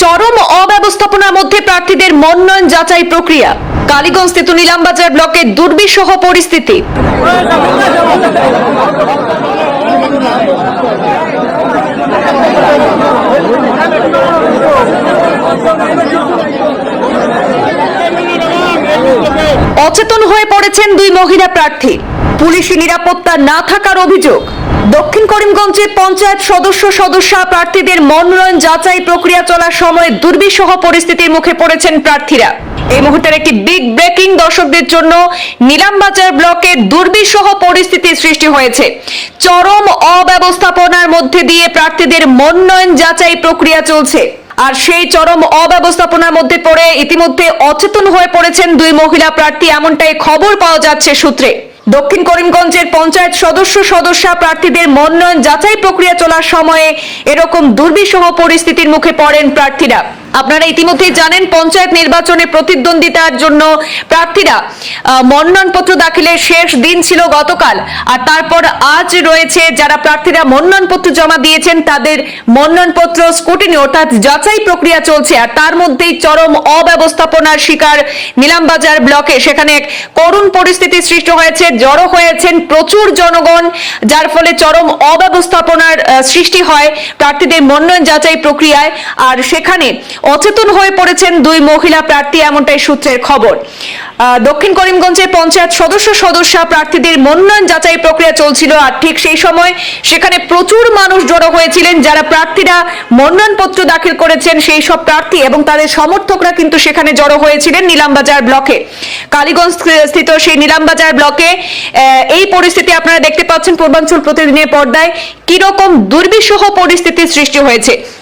চরম অব্যবস্থাপনার মধ্যে প্রার্থীদের মনোনয়ন যাচাই প্রক্রিয়া। কালীগঞ্জ স্থিত নিলামবাজার ব্লকের দুর্বিষহ পরিস্থিতি। হয়ে দুই মহিলা প্রার্থী। পুলিশি নিরাপত্তা না থাকার অভিযোগ। দক্ষিণ করিমগঞ্জে পঞ্চায়েত সদস্য সদস্যা প্রার্থীদের মনোনয়ন যাচাই প্রক্রিয়া চলার সময় দুর্বিষহ পরিস্থিতির মুখে পড়েছেন প্রার্থীরা। এই মুহূর্তের একটি বিগ ব্রেকিং দর্শকদের জন্য নিলামবাজার ব্লকে দুর্বিষহ পরিস্থিতির সৃষ্টি হয়েছে। চরম অব্যবস্থাপনার মধ্যে দিয়ে প্রার্থীদের মনোনয়ন যাচাই প্রক্রিয়া চলছে। আর সেই চরম অব্যবস্থাপনার মধ্যে পড়ে ইতিমধ্যে অচেতন হয়ে পড়েছেন দুই মহিলা প্রার্থী। এমনটাই খবর পাওয়া যাচ্ছে সূত্রে। দক্ষিণ করিমগঞ্জের পঞ্চায়েত সদস্য সদস্যা প্রার্থীদের মনোনয়ন যাচাই প্রক্রিয়া চলার সময়ে এরকম দুর্বিষহ পরিস্থিতির মুখে পড়েন প্রার্থীরা। আপনারা ইতিমধ্যেই জানেন, পঞ্চায়েত নির্বাচনে প্রতিদ্বন্দ্বিতার জন্য প্রার্থীরা মনোনয়নপত্র দাখিলের শেষ দিন ছিল গতকাল। আর তারপর আজ রয়েছে যারা প্রার্থীরা মনোনয়নপত্র জমা দিয়েছেন, তাদের মনোনয়নপত্র স্কুটিনি অর্থাৎ যাচাই প্রক্রিয়া চলছে। আর তার মধ্যেই চরম অব্যবস্থাপনার শিকার নিলামবাজার ব্লকে। সেখানে এক করুণ পরিস্থিতি সৃষ্টি হয়েছে, জড়ো হয়েছেন প্রচুর জনগণ, যার ফলে চরম অব্যবস্থাপনার সৃষ্টি হয় প্রার্থীদের মনোনয়ন যাচাই প্রক্রিয়ায়। আর সেখানে অচেতন হয়ে পড়েছেন দুই মহিলা প্রার্থী, এমনটাই সূত্রের খবর। দক্ষিণ করিমগঞ্জের পঞ্চায়েত সদস্য সদস্যা প্রার্থীদের মনোনয়ন যাচাই প্রক্রিয়া চলছিল আর ঠিক সেই সময় সেখানে প্রচুর মানুষ জড়ো হয়েছিলেন যারা প্রার্থীরা মনোনয়নপত্র দাখিল করেছেন, সেই সব প্রার্থী এবং তাদের সমর্থকরা কিন্তু সেখানে জড়ো হয়েছিলেন নিলামবাজার ব্লকে। কালীগঞ্জ স্থিত সেই নিলামবাজার ব্লকে এই পরিস্থিতি আপনারা দেখতে পাচ্ছেন, পূর্বাঞ্চল প্রতিদিনের পর্দায় কীরকম দুর্বিষহ পরিস্থিতির সৃষ্টি হয়েছে।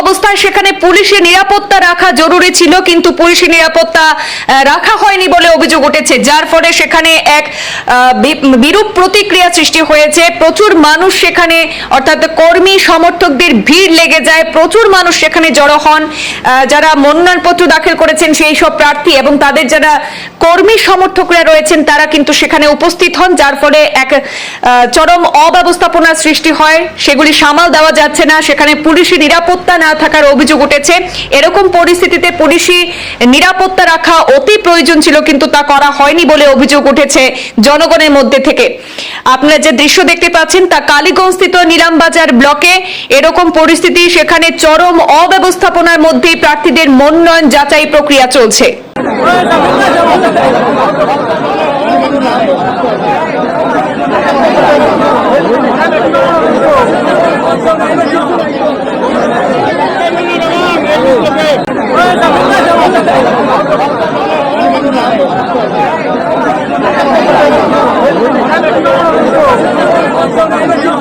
অবস্থায় সেখানে পুলিশের নিরাপত্তা রাখা জরুরি ছিল, কিন্তু পুলিশের নিরাপত্তা রাখা হয়নি বলে অভিযোগ উঠেছে, যার ফলে সেখানে এক বিরূপ প্রতিক্রিয়া সৃষ্টি হয়েছে। প্রচুর মানুষ সেখানে, অর্থাৎ কর্মী, সমর্থকদের ভিড় লেগে যায়। প্রচুর মানুষ সেখানে জড়ো হন। যারা মনোনয়নপত্র দাখিল করেছেন সেই সব প্রার্থী এবং তাদের যারা কর্মী সমর্থকরা রয়েছেন, তারা কিন্তু সেখানে উপস্থিত হন, যার ফলে এক চরম অব্যবস্থাপনার সৃষ্টি হয়। সেগুলি সামাল দেওয়া যাচ্ছে না। সেখানে পুলিশি নিরাপত্তা না থাকার অভিযোগ উঠেছে। এরকম পরিস্থিতিতে পুলিশি নিরাপত্তা রাখা অতি প্রয়োজন ছিল, কিন্তু তা করা হয়নি বলে অভিযোগ উঠেছে জনগণের মধ্যে থেকে। আপনারা যে দৃশ্য দেখতে পাচ্ছেন, তা কালীগঞ্জ স্থিত নিলামবাজার ব্লকে এরকম পরিস্থিতি, সেখানে চরম অব্যবস্থাপনার মধ্যেই প্রার্থীদের মনোনয়ন যাচাই প্রক্রিয়া চলছে। Thank you.